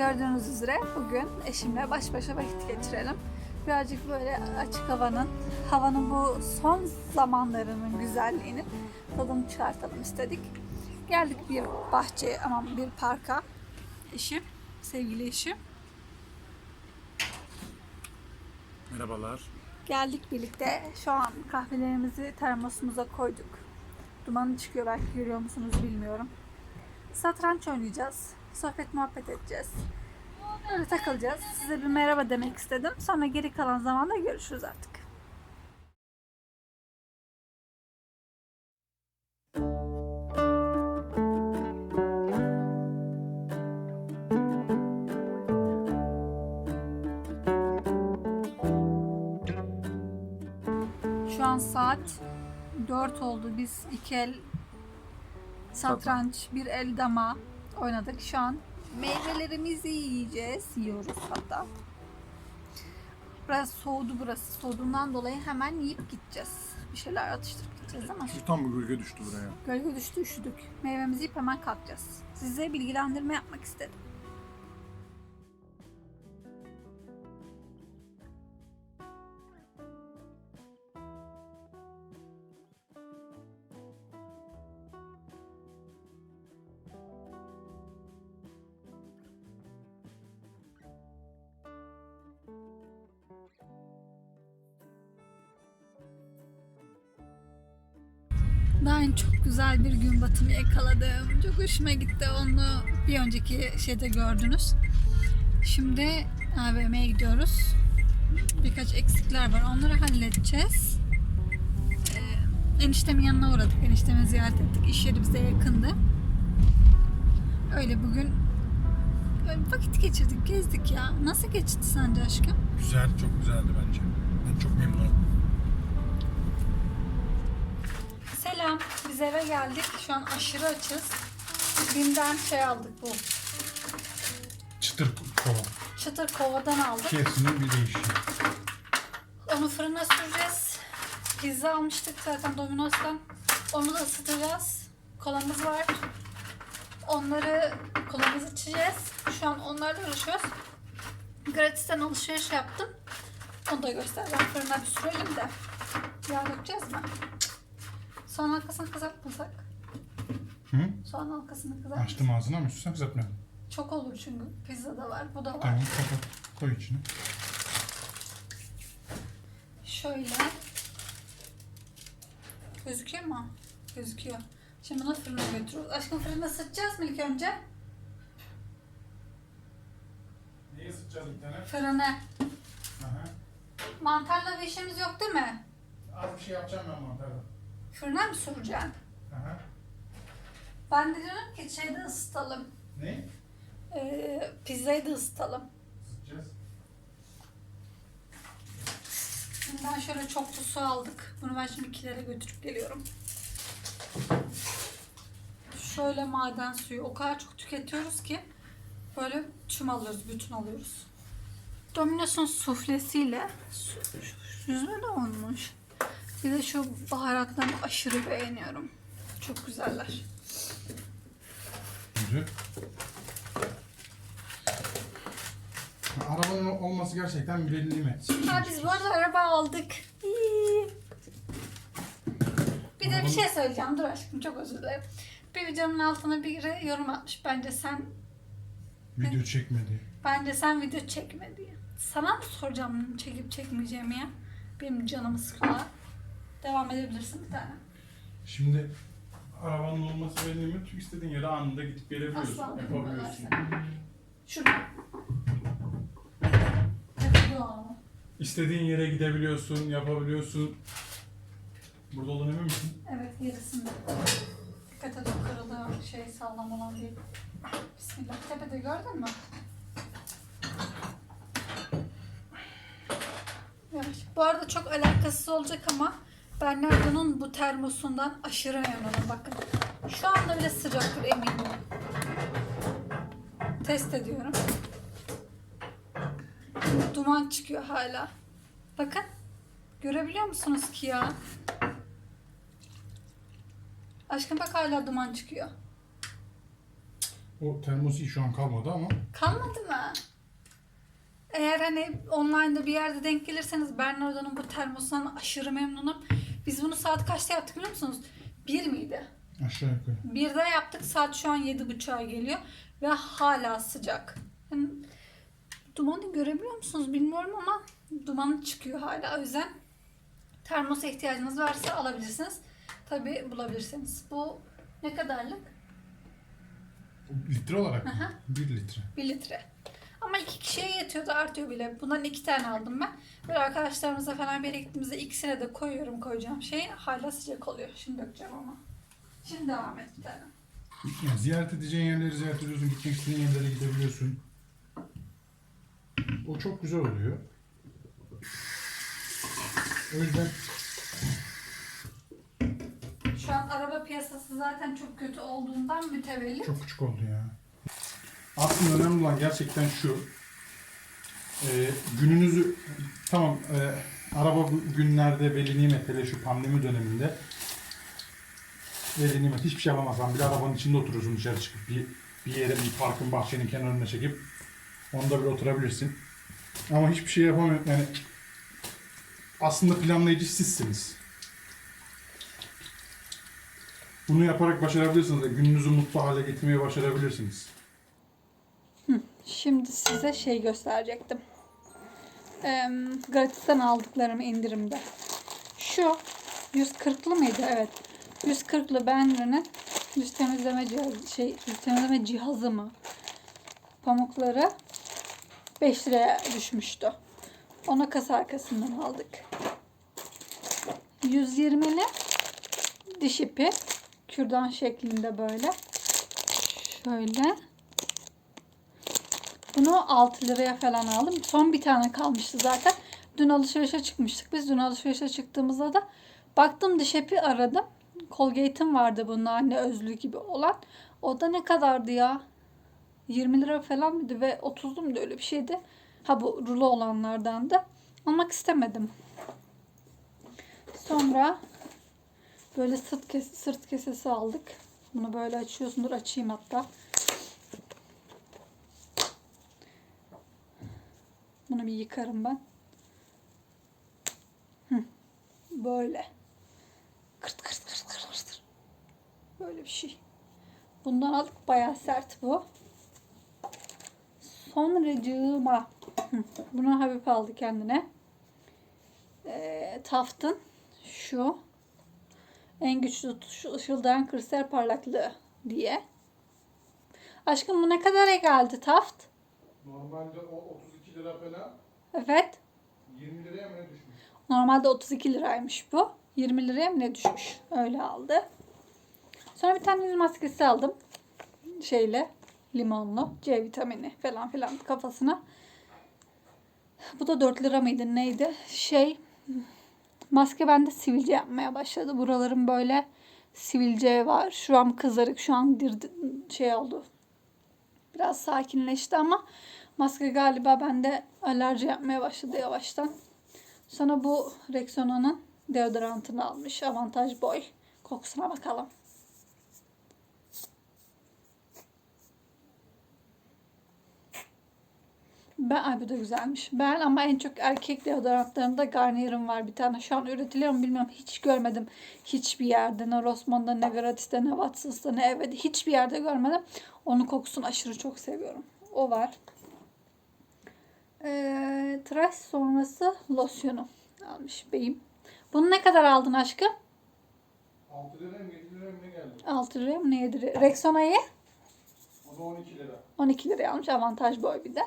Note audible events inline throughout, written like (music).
gördüğünüz üzere bugün eşimle baş başa vakit geçirelim. Birazcık böyle açık havanın, havanın bu son zamanlarının güzelliğini tadını çıkartalım istedik. Geldik bir bahçeye, aman bir parka. Eşim, sevgili eşim. Merhabalar. Geldik birlikte. Şu an kahvelerimizi termosumuza koyduk. Dumanı çıkıyor belki görüyor musunuz bilmiyorum. Satranç oynayacağız. Sohbet muhabbet edeceğiz. Öyle takılacağız. Size bir merhaba demek istedim. Sonra geri kalan zamanda görüşürüz artık. Şu an saat 4 oldu. Biz iki el satranç, bir el dama oynadık. Şu an meyvelerimizi yiyeceğiz. Yiyoruz hatta. Biraz soğudu burası. Soğuduğundan dolayı hemen yiyip gideceğiz. Bir şeyler atıştırıp gideceğiz ama Şu tam bir gölge düştü buraya. gölge düştü üşüdük. Meyvemizi yiyip hemen kalkacağız. Size bilgilendirme yapmak istedim. Ben çok güzel bir gün batımı yakaladım. Çok hoşuma gitti. Onu bir önceki şeyde gördünüz. Şimdi AVM'ye gidiyoruz. Birkaç eksikler var. Onları halledeceğiz. Ee, eniştemin yanına uğradık. Eniştemi ziyaret ettik. İş yeri bize yakındı. Öyle bugün öyle vakit geçirdik, gezdik ya. Nasıl geçti sence aşkım? Güzel, çok güzeldi bence. Ben çok memnunum. Selam. Biz eve geldik. Şu an aşırı açız. Bim'den şey aldık bu. Çıtır kova. Çıtır kovadan aldık. Kesinin bir değişiği. Onu fırına süreceğiz. Pizza almıştık zaten Domino's'tan. Onu da ısıtacağız. Kolamız var. Onları kolamızı içeceğiz. Şu an onlarla uğraşıyoruz. Gratis'ten alışveriş yaptım. Onu da göstereceğim. Fırına bir sürelim de. Yağ dökeceğiz mi? Soğan halkasını kızartmasak. Hı? Soğan halkasını kızart. Açtım ağzını ama üstüne kızartmayalım. Çok olur çünkü. Pizza da var. Bu da var. Tamam, kapat. Koy içine. Şöyle. Gözüküyor mu? Gözüküyor. Şimdi bunu fırına götürüyoruz. Aşkım fırına ısıtacağız mı ilk önce? Neyi ısıtacağız bir tane? Fırına. Aha. Mantarla bir işimiz yok değil mi? Az bir şey yapacağım ben mantarda. Fırına mı? Aha. Ben de diyorum ki şeyde ısıtalım. Ne? Ee, pizzayı da ısıtalım. Isıtacağız. Bundan şöyle çoklu su aldık. Bunu ben şimdi kilere götürüp geliyorum. Şöyle maden suyu. O kadar çok tüketiyoruz ki böyle tüm alıyoruz, bütün alıyoruz. Domino's'un suflesiyle su- yüzme de olmuş. Bir de şu baharatlarını aşırı beğeniyorum. Çok güzeller. Güzel. Arabanın olması gerçekten bir nimet. Ha biz bu arada araba aldık. İyi. Bir de bir şey söyleyeceğim. Dur aşkım çok özür dilerim. Bir videonun altına biri yorum atmış. Bence sen Video çekmedi. bence sen video çekme diye. Sana mı soracağım çekip çekmeyeceğimi ya? Benim canımı sıkıyorlar. Devam edebilirsin bir tane. Şimdi arabanın olması bir nimet. Çünkü istediğin yere anında gidip gelebiliyorsun. Asla Yapabiliyorsun. Şurada. İstediğin yere gidebiliyorsun, yapabiliyorsun. Burada olan emin misin? Evet yarısında. Dikkat et o kırılıyor şey sağlam olan değil. Bismillah. Tepede gördün mü? Yavaş. Bu arada çok alakasız olacak ama ben Nerdo'nun bu termosundan aşırı memnunum. Bakın. Şu anda bile sıcaktır eminim. Test ediyorum. Duman çıkıyor hala. Bakın. Görebiliyor musunuz ki ya? Aşkım bak hala duman çıkıyor. O termos iyi şu an kalmadı ama Kalmadı mı? Eğer hani online'da bir yerde denk gelirseniz Bernardo'nun bu termosundan aşırı memnunum. Biz bunu saat kaçta yaptık biliyor musunuz? Bir miydi? aşağı yukarı. Birde yaptık. Saat şu an yedi buçuğa geliyor. Ve hala sıcak. Yani dumanı görebiliyor musunuz bilmiyorum ama dumanı çıkıyor hala. O yüzden termosa ihtiyacınız varsa alabilirsiniz. Tabi bulabilirsiniz. Bu ne kadarlık? Litre olarak mı? Aha. 1 litre. 1 litre. Ama iki kişiye yetiyordu artıyor bile. Bundan iki tane aldım ben. Böyle arkadaşlarımızla falan bir yere gittiğimizde ikisine de koyuyorum koyacağım şeyi. Hala sıcak oluyor. Şimdi dökeceğim ama. Şimdi devam et bir tane. Yani ziyaret edeceğin yerleri ziyaret ediyorsun, gitmek istediğin yerlere gidebiliyorsun. O çok güzel oluyor. O yüzden Şu an araba piyasası zaten çok kötü olduğundan mütevellit. çok küçük oldu ya. Aslında önemli olan gerçekten şu. Ee, gününüzü tamam e, araba günlerde veli nimet hele şu pandemi döneminde veli nimet hiçbir şey alamazsan bile arabanın içinde oturursun dışarı çıkıp bir, bir yere bir parkın bahçenin kenarına çekip onda bile oturabilirsin. Ama hiçbir şey yapamıyor yani aslında planlayıcı sizsiniz. Bunu yaparak başarabilirsiniz. Gününüzü mutlu hale getirmeyi başarabilirsiniz. Şimdi size şey gösterecektim. Ee, gratis'ten aldıklarım indirimde. Şu 140'lı mıydı? Evet. 140'lı Bender'ın yüz temizleme cihazı, şey, yüz temizleme cihazı mı? Pamukları 5 liraya düşmüştü. Ona kasa arkasından aldık. 120'li diş ipi. Kürdan şeklinde böyle. Şöyle. Bunu 6 liraya falan aldım. Son bir tane kalmıştı zaten. Dün alışverişe çıkmıştık. Biz dün alışverişe çıktığımızda da baktım diş ipi aradım. Colgate'im vardı bunun anne özlü gibi olan. O da ne kadardı ya? 20 lira falan mıydı ve 30'lu muydu öyle bir şeydi. Ha bu rulo olanlardan da. Almak istemedim. Sonra böyle sırt, kes sırt kesesi aldık. Bunu böyle açıyorsundur. Açayım hatta. Bunu bir yıkarım ben. Hı. Böyle. Kırt kırt kırt kırt kırt. Böyle bir şey. Bundan aldık. Bayağı sert bu. Sonracığıma. Bunu Habib aldı kendine. Ee, Taft'ın şu en güçlü tutuşu ışıldayan kristal parlaklığı diye. Aşkım bu ne kadara geldi Taft? Normalde o 32 lira falan Evet. 20 liraya mı ne düşmüş? Normalde 32 liraymış bu. 20 liraya mı ne düşmüş? Öyle aldı. Sonra bir tane yüz maskesi aldım. Şeyle limonlu. C vitamini falan filan kafasına. Bu da 4 lira mıydı neydi? Şey maske bende sivilce yapmaya başladı. Buralarım böyle sivilce var. Şu an kızarık. Şu an dir, şey oldu. Biraz sakinleşti ama maske galiba bende alerji yapmaya başladı yavaştan. Sonra bu Rexona'nın deodorantını almış. Avantaj Boy. Kokusuna bakalım. Ben, ay bu da güzelmiş. Ben ama en çok erkek deodorantlarında Garnier'ım var bir tane. Şu an üretiliyor mu bilmiyorum. Hiç görmedim. Hiçbir yerde. Ne Rossmann'da, ne Gratis'te, ne Watson's'ta, ne Eve'de. Hiçbir yerde görmedim. Onun kokusunu aşırı çok seviyorum. O var. Ee, tıraş sonrası losyonu almış beyim. Bunu ne kadar aldın aşkım? 6 lira mı 7 lira mı ne geldi? 6 liraya mı ne 7 liraya? Rexona'yı O da 12 lira. 12 liraya almış. Avantaj boy bir de.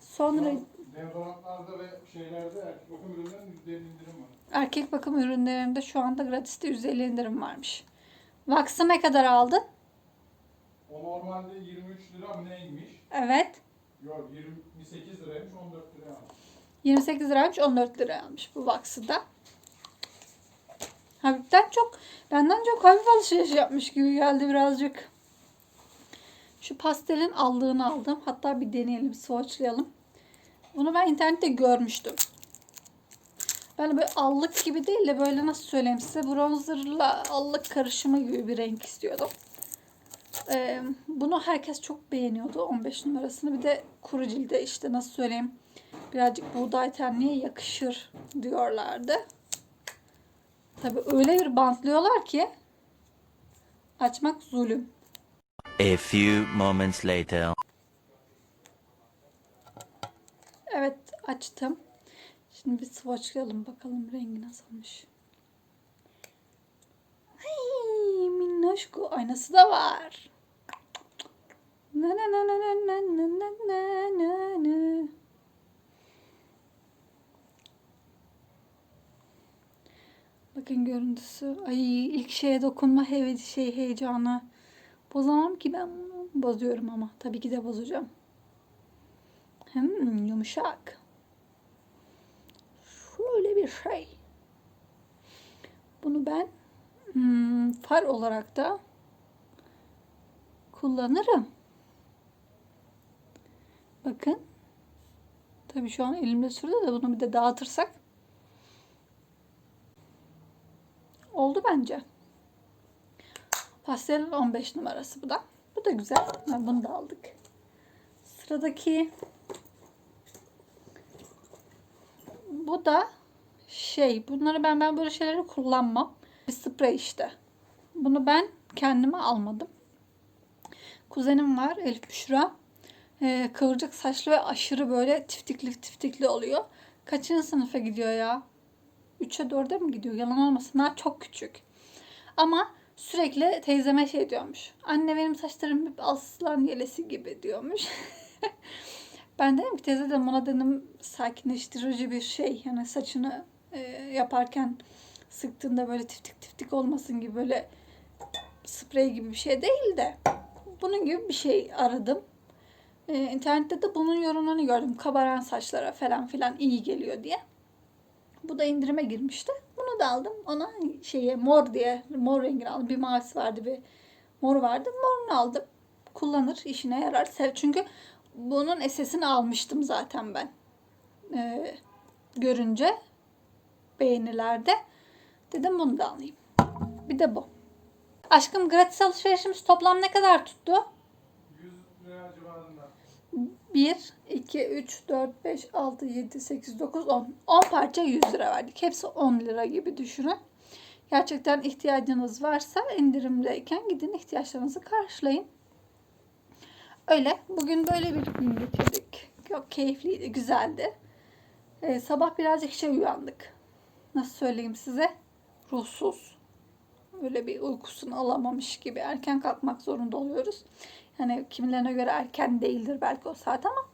Sonra Deodorantlarda ve şeylerde erkek bakım ürünlerinin %50 indirim var. erkek bakım ürünlerinde şu anda gratis'te 150 indirim varmış. Vax'ı ne kadar aldın? O normalde 23 lira mı neymiş? Evet. Yok 28 liraymış 14 liraya almış. 28 liraymış 14 liraya almış bu Vax'ı da. Habib'den çok, benden çok hafif alışveriş yapmış gibi geldi birazcık. Şu pastelin allığını aldım. Hatta bir deneyelim, swatchlayalım. Bunu ben internette görmüştüm. Ben böyle allık gibi değil de böyle nasıl söyleyeyim size bronzerla allık karışımı gibi bir renk istiyordum. Ee, bunu herkes çok beğeniyordu 15 numarasını. Bir de kuru cilde işte nasıl söyleyeyim birazcık buğday tenliğe yakışır diyorlardı. Tabi öyle bir bantlıyorlar ki açmak zulüm. A few moments later. Evet açtım. Şimdi bir swatchlayalım bakalım rengi nasılmış. Ay minnoşku aynası da var. Na na na na na na na na na na. Bakın görüntüsü. Ay ilk şeye dokunma heve şey heyecanı. Bozamam ki ben. Bozuyorum ama. Tabii ki de bozacağım. Hmm, yumuşak. Şöyle bir şey. Bunu ben hmm, far olarak da kullanırım. Bakın. Tabii şu an elimde sürdü de bunu bir de dağıtırsak oldu bence. Pastel 15 numarası bu da. Bu da güzel. Ha, Bunu da aldık. Sıradaki bu da şey bunları ben ben böyle şeyleri kullanmam. Bir sprey işte. Bunu ben kendime almadım. Kuzenim var Elif Büşra. Ee, kıvırcık saçlı ve aşırı böyle tiftikli tiftikli oluyor. Kaçıncı sınıfa gidiyor ya? 3'e 4'e mi gidiyor? Yalan olmasın. Daha çok küçük. Ama sürekli teyzeme şey diyormuş. Anne benim saçlarım hep aslan yelesi gibi diyormuş. (laughs) ben dedim ki teyze dedim ona dedim sakinleştirici bir şey. Yani saçını e, yaparken sıktığında böyle tiftik tiftik olmasın gibi böyle sprey gibi bir şey değil de bunun gibi bir şey aradım. E, internette de bunun yorumlarını gördüm. Kabaran saçlara falan filan iyi geliyor diye. Bu da indirime girmişti. Bunu da aldım. Ona şeye mor diye mor rengini aldım. Bir mavisi vardı bir mor vardı. Morunu aldım. Kullanır, işine yarar. Sev çünkü bunun SS'ini almıştım zaten ben. Ee, görünce beğenilerde dedim bunu da alayım. Bir de bu. Aşkım gratis alışverişimiz toplam ne kadar tuttu? 100 lira civarında. 1, 2, 3, 4, 5, 6, 7, 8, 9, 10. 10 parça 100 lira verdik. Hepsi 10 lira gibi düşünün. Gerçekten ihtiyacınız varsa indirimdeyken gidin ihtiyaçlarınızı karşılayın. Öyle. Bugün böyle bir gün geçirdik. Çok keyifliydi, güzeldi. Ee, sabah birazcık şey uyandık. Nasıl söyleyeyim size? Ruhsuz. Öyle bir uykusunu alamamış gibi erken kalkmak zorunda oluyoruz. Yani kimilerine göre erken değildir belki o saat ama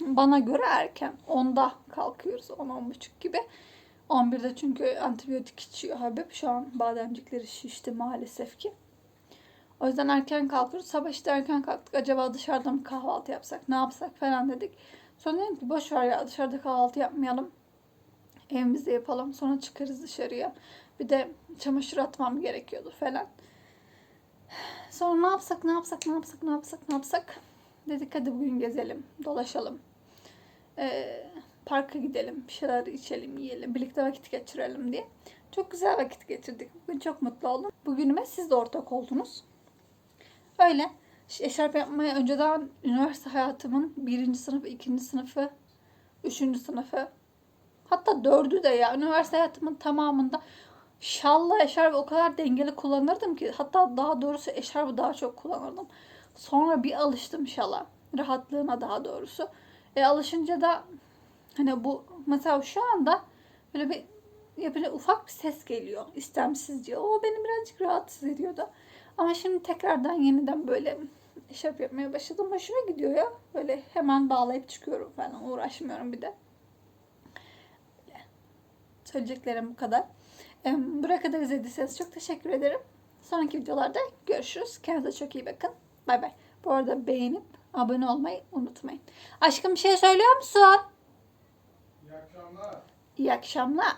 bana göre erken. 10'da kalkıyoruz. 10-10.30 gibi. 11'de çünkü antibiyotik içiyor Habib. Şu an bademcikleri şişti maalesef ki. O yüzden erken kalkıyoruz. Sabah işte erken kalktık. Acaba dışarıda mı kahvaltı yapsak, ne yapsak falan dedik. Sonra dedim ki boş ver ya dışarıda kahvaltı yapmayalım. Evimizde yapalım. Sonra çıkarız dışarıya. Bir de çamaşır atmam gerekiyordu falan. Sonra ne yapsak, ne yapsak, ne yapsak, ne yapsak, ne yapsak? Dedik hadi bugün gezelim, dolaşalım. Ee, parka gidelim, bir şeyler içelim, yiyelim, birlikte vakit geçirelim diye. Çok güzel vakit geçirdik. Bugün çok mutlu oldum. Bugünüme siz de ortak oldunuz. Öyle. Eşarp yapmaya önceden üniversite hayatımın birinci sınıfı, ikinci sınıfı, üçüncü sınıfı, hatta dördü de ya. Üniversite hayatımın tamamında şalla eşarbı o kadar dengeli kullanırdım ki hatta daha doğrusu eşarbı daha çok kullanırdım. Sonra bir alıştım şala. Rahatlığına daha doğrusu. E alışınca da hani bu mesela şu anda böyle bir yapınca ufak bir ses geliyor istemsizce. O beni birazcık rahatsız ediyordu. Ama şimdi tekrardan yeniden böyle eşarp yapmaya başladım. Hoşuma gidiyor ya. Böyle hemen bağlayıp çıkıyorum falan. Uğraşmıyorum bir de. Söyleyeceklerim bu kadar. Buraya kadar izlediyseniz çok teşekkür ederim. Sonraki videolarda görüşürüz. Kendinize çok iyi bakın. Bay bay. Bu arada beğenip abone olmayı unutmayın. Aşkım bir şey söylüyor musun? İyi akşamlar. İyi akşamlar.